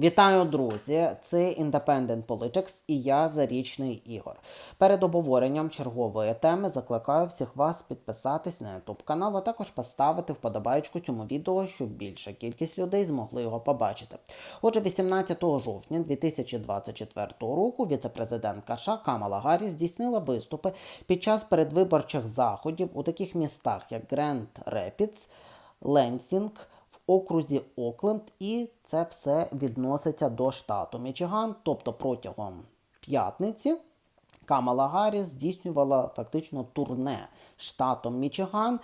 Вітаю, друзі! Це Independent Politics і я Зарічний Ігор. Перед обговоренням чергової теми закликаю всіх вас підписатись на YouTube канал, а також поставити вподобайку цьому відео, щоб більша кількість людей змогли його побачити. Отже, 18 жовтня 2024 року віце-президентка США Камала Гарріс здійснила виступи під час передвиборчих заходів у таких містах, як Гренд Репідс, Ленсінг окрузі Окленд, і це все відноситься до штату Мічиган. Тобто протягом п'ятниці Камала Гарріс здійснювала фактично турне штатом Мічиган.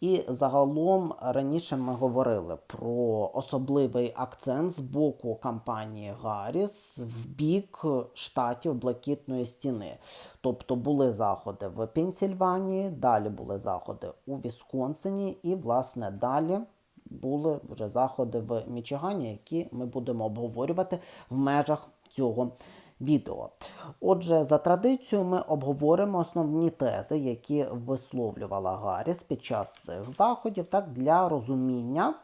І загалом раніше ми говорили про особливий акцент з боку кампанії Гарріс в бік штатів Блакитної стіни. Тобто були заходи в Пенсільванії, далі були заходи у Вісконсині, і, власне, далі були вже заходи в Мічигані, які ми будемо обговорювати в межах цього відео. Отже, за традицією, ми обговоримо основні тези, які висловлювала Гарріс під час цих заходів, так для розуміння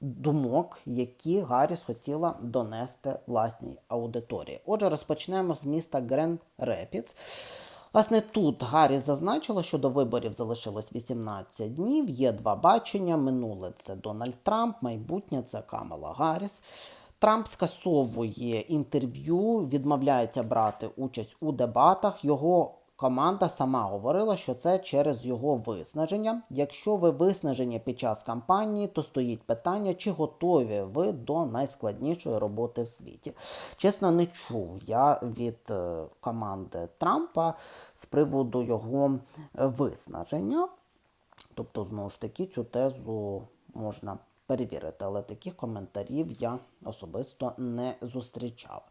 думок, які Гарріс хотіла донести власній аудиторії. Отже, розпочнемо з міста Гренд Репідс. Власне, тут Гаррі зазначила, що до виборів залишилось 18 днів. Є два бачення. Минуле це Дональд Трамп, майбутнє це Камала Гарріс. Трамп скасовує інтерв'ю, відмовляється брати участь у дебатах. Його команда сама говорила, що це через його виснаження. Якщо ви виснажені під час кампанії, то стоїть питання, чи готові ви до найскладнішої роботи в світі. Чесно, не чув я від е, команди Трампа з приводу його виснаження. Тобто, знову ж таки, цю тезу можна перевірити, але таких коментарів я особисто не зустрічав.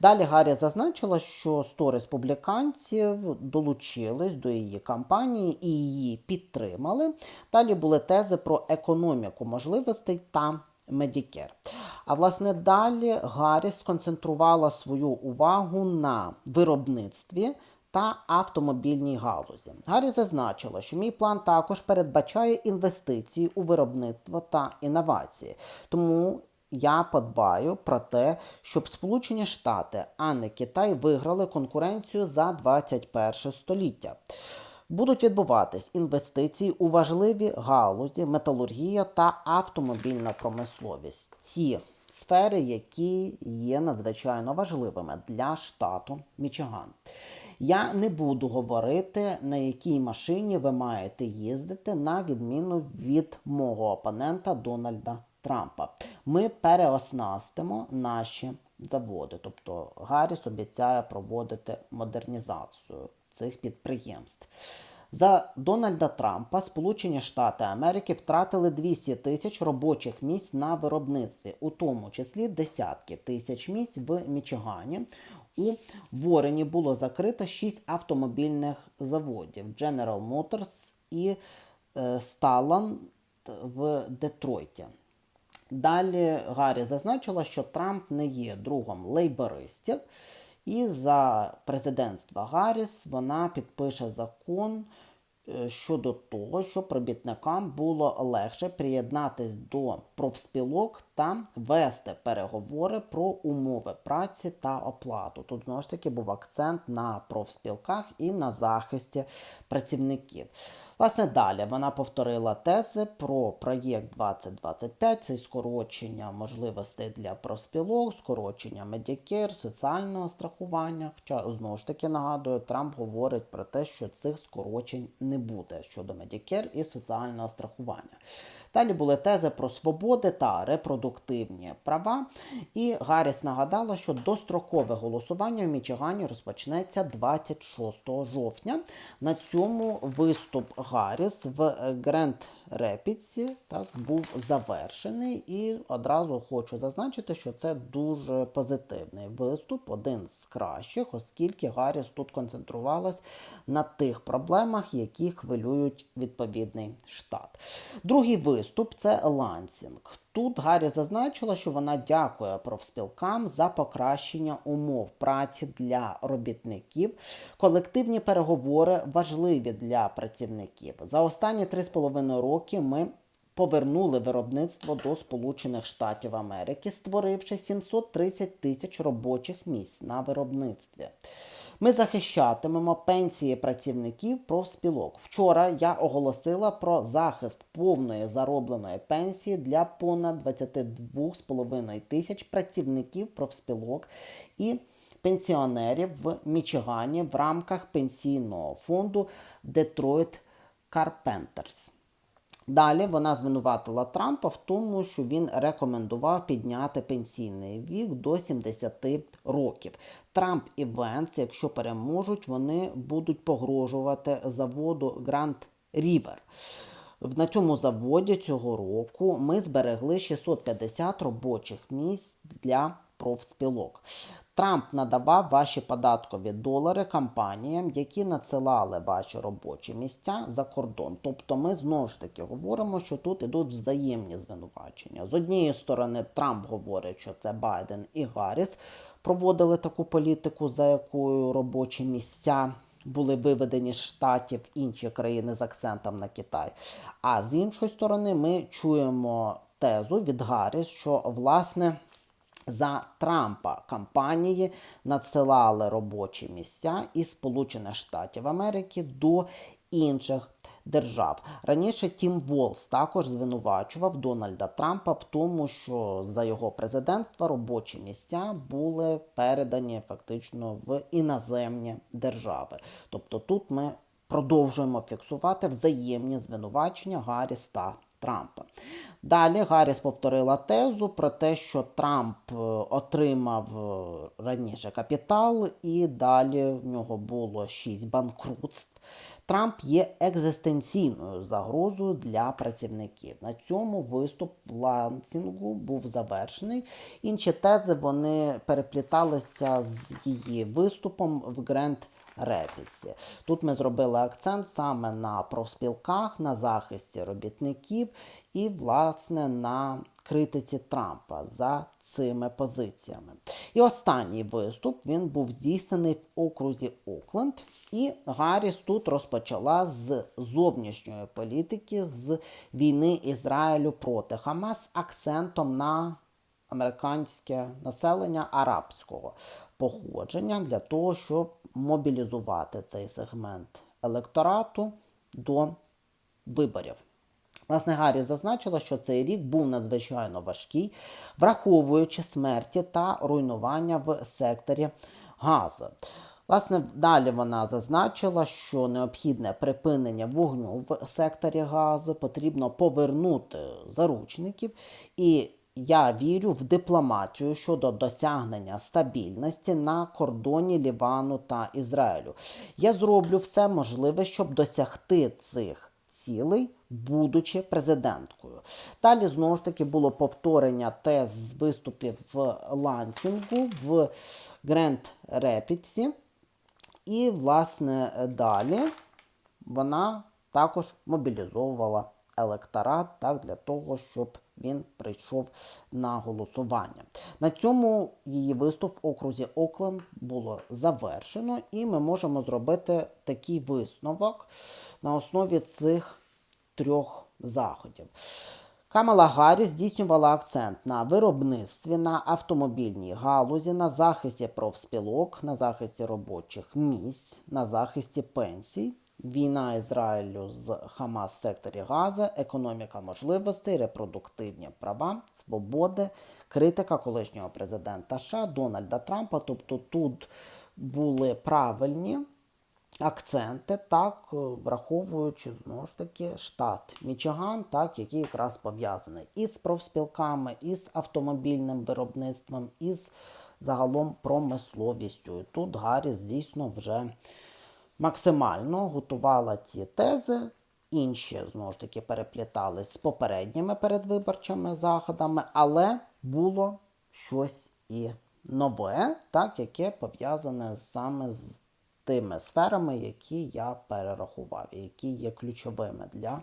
Далі Гаррі зазначила, що 100 республіканців долучились до її кампанії і її підтримали. Далі були тези про економіку можливостей та Медікер. А власне далі Гаррі сконцентрувала свою увагу на виробництві та автомобільній галузі. Гаррі зазначила, що мій план також передбачає інвестиції у виробництво та інновації. Тому я подбаю про те, щоб Сполучені Штати, а не Китай, виграли конкуренцію за 21 століття. Будуть відбуватись інвестиції у важливі галузі, металургія та автомобільна промисловість. Ці сфери, які є надзвичайно важливими для штату Мічиган. Я не буду говорити, на якій машині ви маєте їздити, на відміну від мого опонента Дональда Трампа. Ми переоснастимо наші заводи. Тобто Гарріс обіцяє проводити модернізацію цих підприємств. За Дональда Трампа Сполучені Штати Америки втратили 200 тисяч робочих місць на виробництві, у тому числі десятки тисяч місць в Мічигані. У Ворені було закрито 6 автомобільних заводів General Motors і е, Сталан в Детройті. Далі Гаррі зазначила, що Трамп не є другом лейбористів, і за президентства Гарріс вона підпише закон е, щодо того, щоб робітникам було легше приєднатись до профспілок та вести переговори про умови праці та оплату. Тут знову ж таки був акцент на профспілках і на захисті працівників. Власне, далі вона повторила тези про проєкт 2025, це скорочення можливостей для проспілок, скорочення медікер, соціального страхування. Хоча, знову ж таки, нагадую, Трамп говорить про те, що цих скорочень не буде щодо медікер і соціального страхування. Далі були тези про свободи та репродуктивні права. І Гарріс нагадала, що дострокове голосування в Мічигані розпочнеться 26 жовтня. На цьому виступ Гарріс в Гренд Репідсі так був завершений. І одразу хочу зазначити, що це дуже позитивний виступ, один з кращих, оскільки Гарріс тут концентрувалась на тих проблемах, які хвилюють відповідний штат. Другий виступ це лансінг. Тут Гаррі зазначила, що вона дякує профспілкам за покращення умов праці для робітників. Колективні переговори важливі для працівників. За останні 3,5 роки ми повернули виробництво до Сполучених Штатів Америки, створивши 730 тисяч робочих місць на виробництві. Ми захищатимемо пенсії працівників профспілок. Вчора я оголосила про захист повної заробленої пенсії для понад 22,5 тисяч працівників профспілок і пенсіонерів в Мічигані в рамках пенсійного фонду Detroit Carpenters. Далі вона звинуватила Трампа в тому, що він рекомендував підняти пенсійний вік до 70 років. Трамп і Венс, якщо переможуть, вони будуть погрожувати заводу Гранд Рівер. На цьому заводі цього року ми зберегли 650 робочих місць для профспілок. Трамп надавав ваші податкові долари компаніям, які надсилали ваші робочі місця за кордон. Тобто ми знову ж таки говоримо, що тут ідуть взаємні звинувачення. З однієї сторони, Трамп говорить, що це Байден і Гарріс проводили таку політику, за якою робочі місця були виведені з штатів інші країни з акцентом на Китай. А з іншої сторони, ми чуємо тезу від Гарріс, що власне. За Трампа кампанії надсилали робочі місця із Сполучених Штатів Америки до інших держав. Раніше Тім Волс також звинувачував Дональда Трампа в тому, що за його президентства робочі місця були передані фактично в іноземні держави. Тобто тут ми продовжуємо фіксувати взаємні звинувачення Гарріс та Трампа. Далі Гарріс повторила тезу про те, що Трамп е, отримав е, раніше капітал, і далі в нього було шість банкрутств. Трамп є екзистенційною загрозою для працівників. На цьому виступ Лансінгу був завершений. Інші тези вони перепліталися з її виступом в Гренд Репіці. Тут ми зробили акцент саме на профспілках, на захисті робітників і, власне, на критиці Трампа за цими позиціями. І останній виступ він був здійснений в окрузі Окленд. І Гарріс тут розпочала з зовнішньої політики, з війни Ізраїлю проти Хамас, акцентом на американське населення арабського походження для того, щоб мобілізувати цей сегмент електорату до виборів. Власне, Гаррі зазначила, що цей рік був надзвичайно важкий, враховуючи смерті та руйнування в секторі газу. Власне, далі вона зазначила, що необхідне припинення вогню в секторі газу потрібно повернути заручників і я вірю в дипломатію щодо досягнення стабільності на кордоні Лівану та Ізраїлю. Я зроблю все можливе, щоб досягти цих цілей, будучи президенткою. Далі знову ж таки було повторення тез з виступів в Лансінгу в Гренд Репідсі. І, власне, далі вона також мобілізовувала електорат так, для того, щоб він прийшов на голосування. На цьому її виступ в окрузі Окленд було завершено, і ми можемо зробити такий висновок на основі цих трьох заходів. Камала Гарріс здійснювала акцент на виробництві, на автомобільній галузі, на захисті профспілок, на захисті робочих місць, на захисті пенсій. Війна Ізраїлю з Хамас в секторі Газа, економіка можливостей, репродуктивні права, свободи, критика колишнього президента США Дональда Трампа. Тобто тут були правильні акценти, так, враховуючи знову ж таки штат Мічиган, так, який якраз пов'язаний із профспілками, із автомобільним виробництвом, із загалом промисловістю. І тут Гарріс дійсно вже максимально готувала ці тези. Інші, знову ж таки, переплітались з попередніми передвиборчими заходами, але було щось і нове, так, яке пов'язане саме з тими сферами, які я перерахував, які є ключовими для